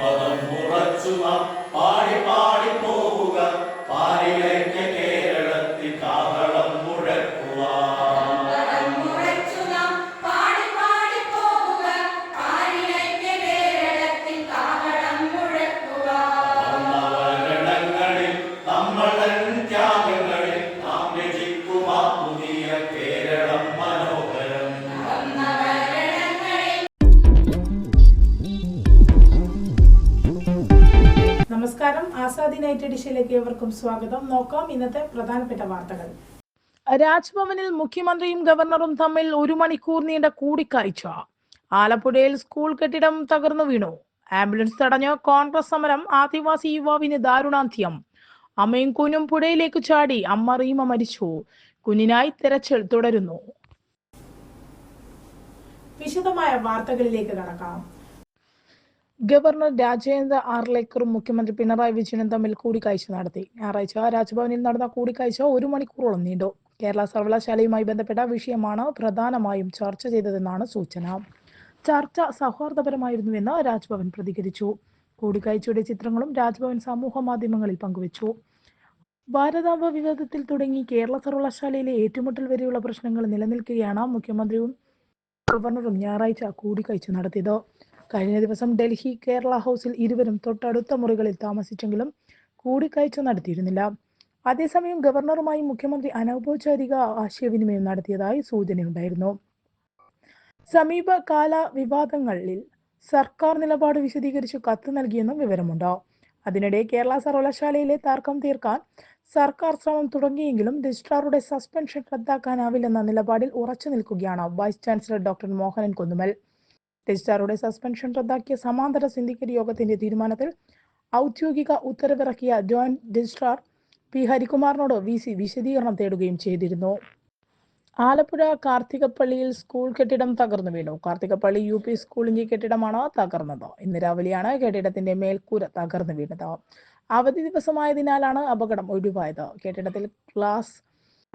പദം ഉറച്ചു പാടി പാടി പോവുക. പാരിലേക്ക നൈറ്റ് എഡിഷയിലേക്ക് ഏവർക്കും സ്വാഗതം. നോക്കാം ഇന്നത്തെ പ്രധാനപ്പെട്ട വാർത്തകൾ. രാജ്ഭവനിൽ മുഖ്യമന്ത്രിയും ഗവർണറും തമ്മിൽ ഒരു മണിക്കൂർ നീണ്ട കൂടിക്കാഴ്ച. ആലപ്പുഴയിൽ സ്കൂൾ കെട്ടിടം തകർന്നു വീണു. ആംബുലൻസ് തടഞ്ഞ് കോൺഗ്രസ് സമരം ആദിവാസി യുവാവിന് ദാരുണാന്ത്യം. അമ്മയും കുഞ്ഞും പുഴയിലേക്ക് ചാടി അമ്മ റീമ മരിച്ചു. കുഞ്ഞിനായി തെരച്ചിൽ തുടരുന്നു. വിശദമായ വാർത്തകളിലേക്ക് കടക്കാം. ഗവർണർ രാജേന്ദ്ര ആർലേക്കറും മുഖ്യമന്ത്രി പിണറായി വിജയനും തമ്മിൽ കൂടിക്കാഴ്ച നടത്തി. ഞായറാഴ്ച രാജ്ഭവനിൽ നടന്ന കൂടിക്കാഴ്ച ഒരു മണിക്കൂറോളം നീണ്ടു. കേരള സർവകലാശാലയുമായി ബന്ധപ്പെട്ട വിഷയമാണ് പ്രധാനമായും ചർച്ച ചെയ്തതെന്നാണ് സൂചന. ചർച്ച സൗഹാർദ്ദപരമായിരുന്നുവെന്ന് രാജ്ഭവൻ പ്രതികരിച്ചു. കൂടിക്കാഴ്ചയുടെ ചിത്രങ്ങളും രാജ്ഭവൻ സമൂഹ മാധ്യമങ്ങളിൽ പങ്കുവച്ചു. ഭാരതാംബ വിവാദത്തിൽ തുടങ്ങി കേരള സർവകലാശാലയിലെ ഏറ്റുമുട്ടൽ വരെയുള്ള പ്രശ്നങ്ങൾ നിലനിൽക്കുകയാണ് മുഖ്യമന്ത്രിയും ഗവർണറും ഞായറാഴ്ച കൂടിക്കാഴ്ച നടത്തിയത്. കഴിഞ്ഞ ദിവസം ഡൽഹി കേരള ഹൗസിൽ ഇരുവരും തൊട്ടടുത്ത മുറികളിൽ താമസിച്ചെങ്കിലും കൂടിക്കാഴ്ച നടത്തിയിരുന്നില്ല. അതേസമയം ഗവർണറുമായി മുഖ്യമന്ത്രി അനൗപചാരിക ആശയവിനിമയം നടത്തിയതായി സൂചനയുണ്ടായിരുന്നു. സമീപകാല വിവാദങ്ങളിൽ സർക്കാർ നിലപാട് വിശദീകരിച്ച് കത്ത് നൽകിയെന്നും വിവരമുണ്ട്. അതിനിടെ കേരള സർവകലാശാലയിലെ തർക്കം തീർക്കാൻ സർക്കാർ ശ്രമം തുടങ്ങിയെങ്കിലും രജിസ്ട്രാറുടെ സസ്പെൻഷൻ റദ്ദാക്കാനാവില്ലെന്ന നിലപാടിൽ ഉറച്ചു നിൽക്കുകയാണ് vice chancellor doctor Mohanan Kunnummal രജിസ്ട്രാറുടെ suspension റദ്ദാക്കിയ സമാന്തര സിൻഡിക്കേറ്റ് യോഗത്തിന്റെ തീരുമാനത്തിൽ ഔദ്യോഗിക ഉത്തരവിറക്കിയ ജോയിന്റ് രജിസ്ട്രാർ പി ഹരികുമാറിനോട് വി സി വിശദീകരണം തേടുകയും ചെയ്തിരുന്നു ആലപ്പുഴ കാർത്തികപ്പള്ളിയിൽ സ്കൂൾ കെട്ടിടം തകർന്നു വീണു കാർത്തികപ്പള്ളി യു പി സ്കൂളിന്റെ കെട്ടിടമാണ് തകർന്നത് ഇന്ന് രാവിലെയാണ് കെട്ടിടത്തിന്റെ മേൽക്കൂര തകർന്നു വീണത് അവധി ദിവസമായതിനാലാണ് അപകടം ഒഴിവായത്. കെട്ടിടത്തിൽ ക്ലാസ്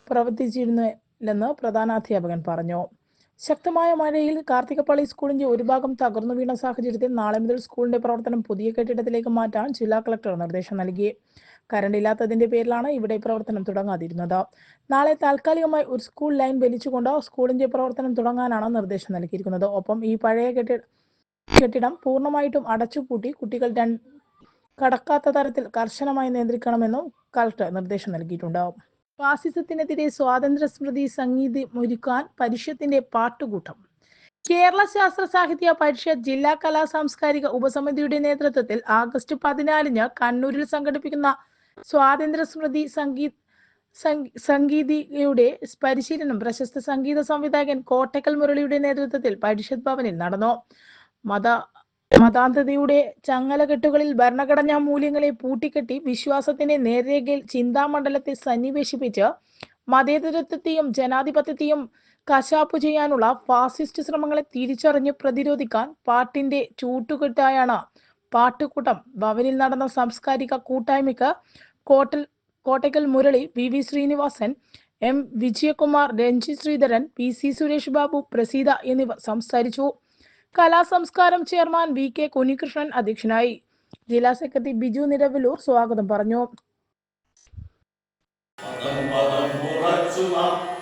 പ്രവർത്തിച്ചിരുന്നില്ലെന്ന് പ്രധാനാധ്യാപകൻ പറഞ്ഞു. ശക്തമായ മഴയിൽ കാർത്തികപ്പള്ളി സ്കൂളിന്റെ ഒരു ഭാഗം തകർന്നു വീണ സാഹചര്യത്തിൽ നാളെ മുതൽ സ്കൂളിന്റെ പ്രവർത്തനം പുതിയ കെട്ടിടത്തിലേക്ക് മാറ്റാൻ ജില്ലാ കളക്ടർ നിർദ്ദേശം നൽകി. കറണ്ട് ഇല്ലാത്തതിന്റെ പേരിലാണ് ഇവിടെ പ്രവർത്തനം തുടങ്ങാതിരുന്നത്. നാളെ താൽക്കാലികമായി ഒരു സ്കൂൾ ലൈൻ വലിച്ചുകൊണ്ട് സ്കൂളിന്റെ പ്രവർത്തനം തുടങ്ങാനാണ് നിർദ്ദേശം നൽകിയിരിക്കുന്നത്. ഒപ്പം ഈ പഴയ കെട്ടിട കെട്ടിടം പൂർണമായിട്ടും അടച്ചുപൂട്ടി കുട്ടികൾ കടക്കാത്ത തരത്തിൽ കർശനമായി നിയന്ത്രിക്കണമെന്നും കളക്ടർ നിർദ്ദേശം നൽകിയിട്ടുണ്ട്. ഫാസിസത്തിനെതിരെ സ്വാതന്ത്ര്യ സ്മൃതി സംഗീതം ഒരുക്കാൻ പരിഷത്തിന്റെ പാട്ടുകൂട്ടം. കേരള ശാസ്ത്ര സാഹിത്യ പരിഷത്ത് ജില്ലാ കലാ സാംസ്കാരിക ഉപസമിതിയുടെ നേതൃത്വത്തിൽ ആഗസ്റ്റ് പതിനാലിന് കണ്ണൂരിൽ സംഘടിപ്പിക്കുന്ന സ്വാതന്ത്ര്യ സ്മൃതി സംഗീത സംഗീതിയുടെ പരിശീലനം പ്രശസ്ത സംഗീത സംവിധായകൻ കോട്ടക്കൽ മുരളിയുടെ നേതൃത്വത്തിൽ പരിഷത്ത് ഭവനിൽ നടന്നു. മത മതാന്തതയുടെ ചങ്ങലകെട്ടുകളിൽ ഭരണഘടനാ മൂല്യങ്ങളെ പൂട്ടിക്കെട്ടി വിശ്വാസത്തിന്റെ നേർരേഖയിൽ ചിന്താമണ്ഡലത്തെ സന്നിവേശിപ്പിച്ച് മതേതരത്വത്തെയും ജനാധിപത്യത്തെയും കശാപ്പു ചെയ്യാനുള്ള ഫാസിസ്റ്റ് ശ്രമങ്ങളെ തിരിച്ചറിഞ്ഞ് പ്രതിരോധിക്കാൻ പാട്ടിന്റെ ചൂട്ടുകെട്ടായാണ് പാട്ടുകൂട്ടം. ഭവനിൽ നടന്ന സാംസ്കാരിക കൂട്ടായ്മയ്ക്ക് കോട്ടൽ Kottakkal Murali V. V. Sreenivasan M. Vijayakumar Ranji Sreedharan P. C. Suresh Babu Praseetha എന്നിവർ സംസാരിച്ചു. കലാസംസ്കാരം ചെയർമാൻ വി കെ കുഞ്ഞികൃഷ്ണൻ അധ്യക്ഷനായി. ജില്ലാ സെക്രട്ടറി ബിജു നിരവിലൂർ സ്വാഗതം പറഞ്ഞു.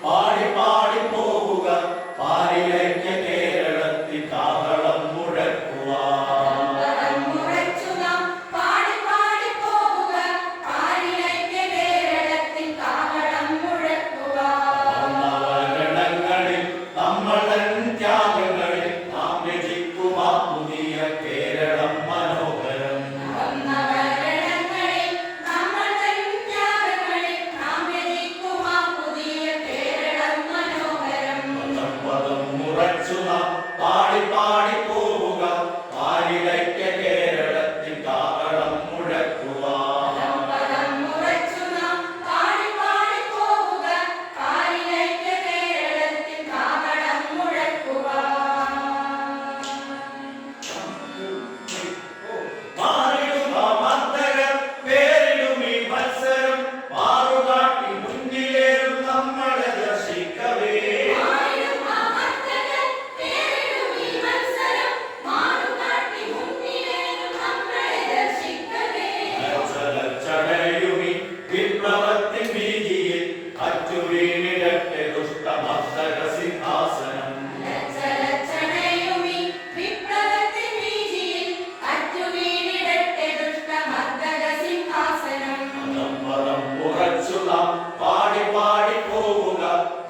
പാടി പാടി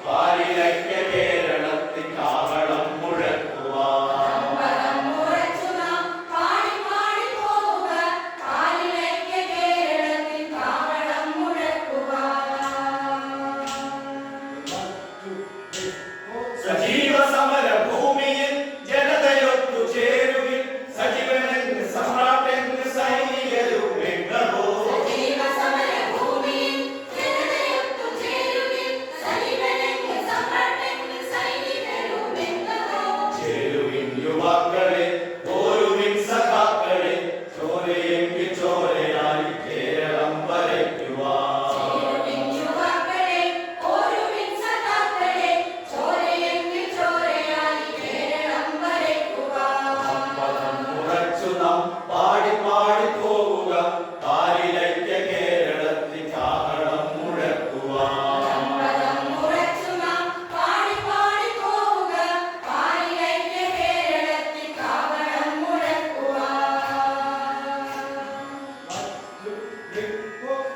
பாரிலக்கிய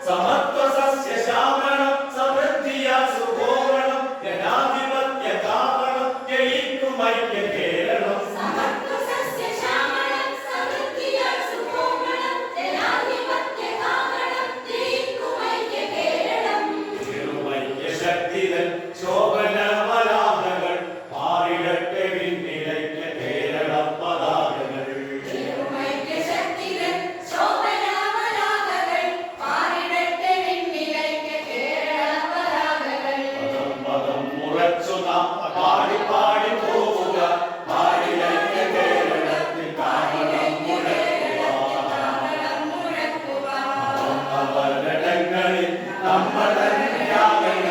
സമത്വ സസ്യ സമൃദ്ധിയ സുഗോവണം അവരടങ്ങളിൽ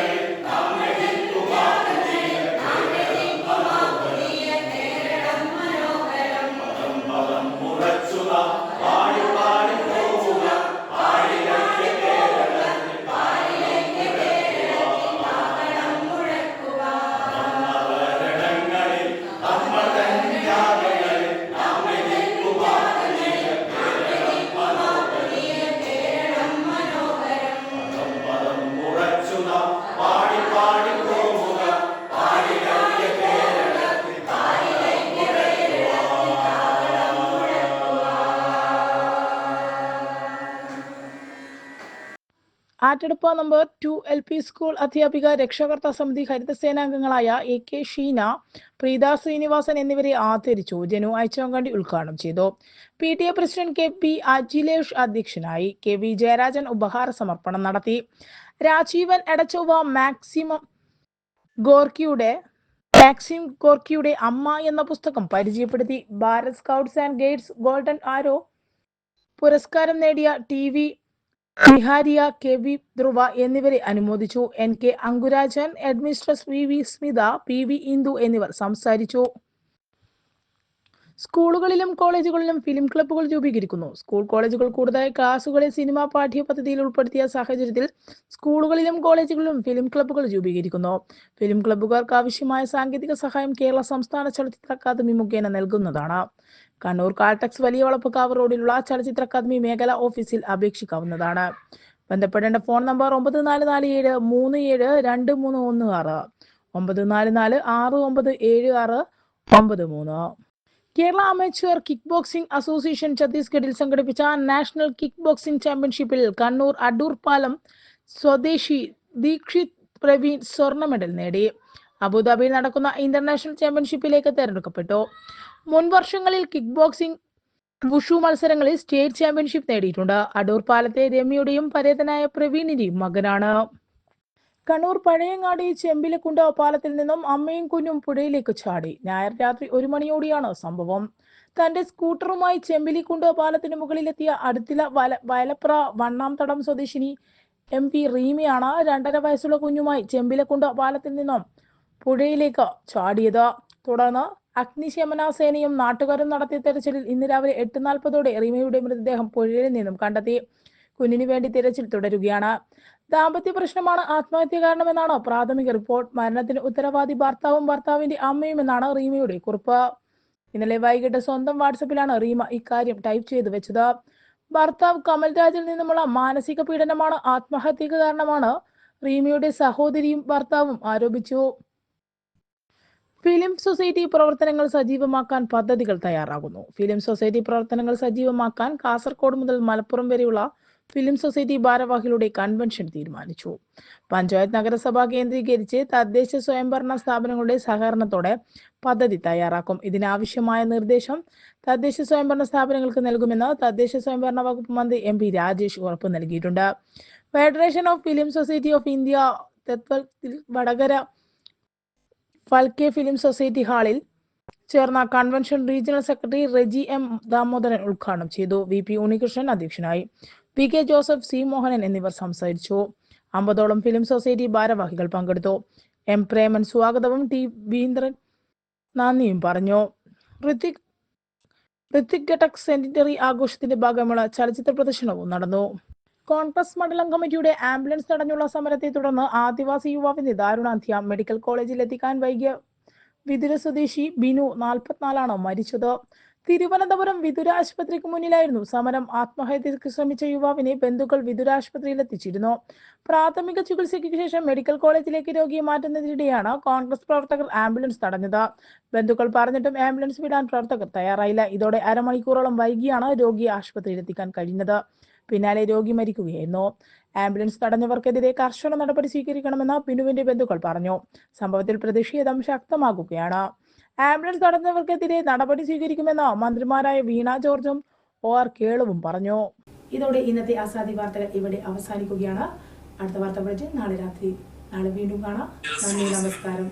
ആറ്റടുപ്പ number two L P school അധ്യാപിക രക്ഷകർത്താ സമിതി ഹരിത സേനാംഗങ്ങളായ എ കെ ഷീന പ്രീത ശ്രീനിവാസൻ എന്നിവരെ ആദരിച്ചു. ജനു അയച്ചവങ്കണ്ടി ഉദ്ഘാടനം ചെയ്തു. P T A president K P Ajilesh അധ്യക്ഷനായി കെ വി ജയരാജൻ ഉപഹാര സമർപ്പണം നടത്തി. രാജീവൻ എടച്ചൊവ്വ മാക്സിമം ഗോർക്കിയുടെ മാക്സിം ഗോർക്കിയുടെ അമ്മ എന്ന പുസ്തകം പരിചയപ്പെടുത്തി. Bharat scouts and guides golden arrow പുരസ്കാരം നേടിയ T V Vihariya K V Dhruva എന്നിവരെ അനുമോദിച്ചു. N K അങ്കുരാജൻ administress V V Smitha P V Indu എന്നിവർ സംസാരിച്ചു. സ്കൂളുകളിലും കോളേജുകളിലും ഫിലിം ക്ലബ്ബുകൾ രൂപീകരിക്കുന്നു. സ്കൂൾ കോളേജുകൾ കൂടുതലായി ക്ലാസുകളെ സിനിമാ പാഠ്യപദ്ധതിയിൽ ഉൾപ്പെടുത്തിയ സാഹചര്യത്തിൽ സ്കൂളുകളിലും കോളേജുകളിലും ഫിലിം ക്ലബ്ബുകൾ രൂപീകരിക്കുന്നു. ഫിലിം ക്ലബ്ബുകാർക്ക് ആവശ്യമായ സാങ്കേതിക സഹായം കേരള സംസ്ഥാന ചലച്ചിത്ര അക്കാദമി മുഖേന നൽകുന്നതാണ്. കണ്ണൂർ കാൾടെക്സ് വലിയ വളപ്പക്കാവ് റോഡിലുള്ള ചലച്ചിത്ര അക്കാദമി മേഖല ഓഫീസിൽ അപേക്ഷിക്കാവുന്നതാണ്. ബന്ധപ്പെടേണ്ട ഫോൺ നമ്പർ ഒമ്പത് നാല് നാല് ഏഴ് മൂന്ന് ഏഴ് രണ്ട് മൂന്ന് ഒന്ന് ആറ്. ഒമ്പത് നാല് നാല് ആറ് ഒമ്പത് ഏഴ് ആറ് ഒമ്പത് മൂന്ന്. Kerala amateur kick boxing association ഛത്തീസ്ഗഡിൽ സംഘടിപ്പിച്ച നാഷണൽ കിക്ക് ബോക്സിംഗ് ചാമ്പ്യൻഷിപ്പിൽ കണ്ണൂർ അടൂർ പാലം സ്വദേശി ദീക്ഷിത് പ്രവീൺ സ്വർണ മെഡൽ നേടി. അബുദാബിയിൽ നടക്കുന്ന ഇന്റർനാഷണൽ ചാമ്പ്യൻഷിപ്പിലേക്ക് തെരഞ്ഞെടുക്കപ്പെട്ടു. മുൻ വർഷങ്ങളിൽ കിക്ക് ബോക്സിംഗ് വുഷു മത്സരങ്ങളിൽ സ്റ്റേറ്റ് ചാമ്പ്യൻഷിപ്പ് നേടിയിട്ടുണ്ട്. അടൂർ പാലത്തെ രമ്യയുടെയും പരേതനായ പ്രവീണിന്റെയും മകനാണ്. കണ്ണൂർ പഴയങ്ങാടി ചെമ്പിലക്കുണ്ട് പാലത്തിൽ നിന്നും അമ്മയും കുഞ്ഞും പുഴയിലേക്ക് ചാടി. ഞായർ രാത്രി ഒരു മണിയോടെയാണ് സംഭവം. തന്റെ സ്കൂട്ടറുമായി ചെമ്പിലിക്കുണ്ട് പാലത്തിന് മുകളിലെത്തിയ അടുത്തില വല വയലപ്ര വണ്ണാംതടം സ്വദേശിനി എം പി റീമിയാണ് രണ്ടര വയസ്സുള്ള കുഞ്ഞുമായി ചെമ്പിലക്കുണ്ട് പാലത്തിൽ നിന്നും പുഴയിലേക്ക് ചാടിയത്. തുടർന്ന് അഗ്നിശമന സേനയും നാട്ടുകാരും നടത്തിയ തെരച്ചിലിൽ ഇന്ന് രാവിലെ എട്ട് നാൽപ്പതോടെ റീമയുടെ മൃതദേഹം പുഴയിൽ നിന്നും കണ്ടെത്തി. കുഞ്ഞിനു വേണ്ടി തിരച്ചിൽ തുടരുകയാണ്. ദാമ്പത്യ പ്രശ്നമാണ് ആത്മഹത്യ കാരണമെന്നാണ്? പ്രാഥമിക റിപ്പോർട്ട്. മരണത്തിന് ഉത്തരവാദി ഭർത്താവും ഭർത്താവിന്റെ അമ്മയും എന്നാണ് റീമയുടെ കുറിപ്പ്. ഇന്നലെ വൈകിട്ട് സ്വന്തം വാട്സപ്പിലാണ് റീമ ഇക്കാര്യം ടൈപ്പ് ചെയ്തു വെച്ചത്. ഭർത്താവ് കമൽരാജിൽ നിന്നുമുള്ള മാനസിക പീഡനമാണ് ആത്മഹത്യക്ക് കാരണമാണ് റീമയുടെ സഹോദരിയും ഭർത്താവും ആരോപിച്ചു. ഫിലിം സൊസൈറ്റി പ്രവർത്തനങ്ങൾ സജീവമാക്കാൻ പദ്ധതികൾ തയ്യാറാകുന്നു. ഫിലിം സൊസൈറ്റി പ്രവർത്തനങ്ങൾ സജീവമാക്കാൻ കാസർഗോഡ് മുതൽ മലപ്പുറം വരെയുള്ള ഫിലിം സൊസൈറ്റി ഭാരവാഹികളുടെ കൺവെൻഷൻ തീരുമാനിച്ചു. പഞ്ചായത്ത് നഗരസഭ കേന്ദ്രീകരിച്ച് തദ്ദേശ സ്വയംഭരണ സ്ഥാപനങ്ങളുടെ സഹകരണത്തോടെ പദ്ധതി തയ്യാറാക്കും. ഇതിനാവശ്യമായ നിർദ്ദേശം തദ്ദേശ സ്വയംഭരണ സ്ഥാപനങ്ങൾക്ക് നൽകുമെന്ന് തദ്ദേശ സ്വയംഭരണ വകുപ്പ് മന്ത്രി എം പി രാജേഷ് ഉറപ്പ് നൽകിയിട്ടുണ്ട്. Federation of film society of India Vadakara Phalke film society ഹാളിൽ ചേർന്ന convention regional secretary Reji M Damodaran ഉദ്ഘാടനം ചെയ്തു. വി പി ഉണ്ണികൃഷ്ണൻ അധ്യക്ഷനായി. P K Joseph C Mohanan എന്നിവർ സംസാരിച്ചു. അമ്പതോളം ഫിലിം സൊസൈറ്റി ഭാരവാഹികൾ പങ്കെടുത്തു. എം പ്രേമൻ സ്വാഗതവും ടി വീന്ദ്രൻ നന്ദിയും പറഞ്ഞു. ഋതിക് ഋത്വിക് ഘട്ടക് സെന്റിനറി ആഘോഷത്തിന്റെ ഭാഗമുള്ള ചലച്ചിത്ര പ്രദർശനവും നടന്നു. കോൺഗ്രസ് മണ്ഡലം കമ്മിറ്റിയുടെ ആംബുലൻസ് തടഞ്ഞുള്ള സമരത്തെ തുടർന്ന് ആദിവാസി യുവാവിന്റെ ദാരുണാന്ത്യം മെഡിക്കൽ കോളേജിൽ എത്തിക്കാൻ വൈകിയ വിദുര സ്വദേശി ബിനു നാൽപ്പത്തിനാലാണ് മരിച്ചത്. തിരുവനന്തപുരം വിദുരാശുപത്രിക്ക് മുന്നിലായിരുന്നു സമരം. ആത്മഹത്യക്ക് ശ്രമിച്ച യുവാവിനെ ബന്ധുക്കൾ വിദുരാശുപത്രിയിൽ എത്തിച്ചിരുന്നു പ്രാഥമിക ചികിത്സയ്ക്ക് ശേഷം മെഡിക്കൽ കോളേജിലേക്ക് രോഗിയെ മാറ്റുന്നതിനിടെയാണ് കോൺഗ്രസ് പ്രവർത്തകർ ആംബുലൻസ് തടഞ്ഞത്. ബന്ധുക്കൾ പറഞ്ഞിട്ടും ആംബുലൻസ് വിടാൻ പ്രവർത്തകർ തയ്യാറായില്ല. ഇതോടെ അരമണിക്കൂറോളം വൈകിയാണ് രോഗിയെ ആശുപത്രിയിൽ എത്തിക്കാൻ കഴിഞ്ഞത്. പിന്നാലെ രോഗി മരിക്കുകയായിരുന്നു. ആംബുലൻസ് തടഞ്ഞവർക്കെതിരെ കർശന നടപടി സ്വീകരിക്കണമെന്ന് ബിനുവിന്റെ ബന്ധുക്കൾ പറഞ്ഞു. സംഭവത്തിൽ പ്രതിഷേധം ശക്തമാകുകയാണ്. ആംബുലൻസ് തടഞ്ഞവർക്കെതിരെ നടപടി സ്വീകരിക്കുമെന്ന് മന്ത്രിമാരായ വീണ ജോർജും ഒ ആർ കേളുവും പറഞ്ഞു. ഇതോടെ ഇന്നത്തെ അസാദി വാർത്തകൾ ഇവിടെ അവസാനിക്കുകയാണ്. അടുത്ത വാർത്ത പഠിച്ച് നാളെ രാത്രി. നാളെ വീണ്ടും കാണാം. നന്ദി നമസ്കാരം.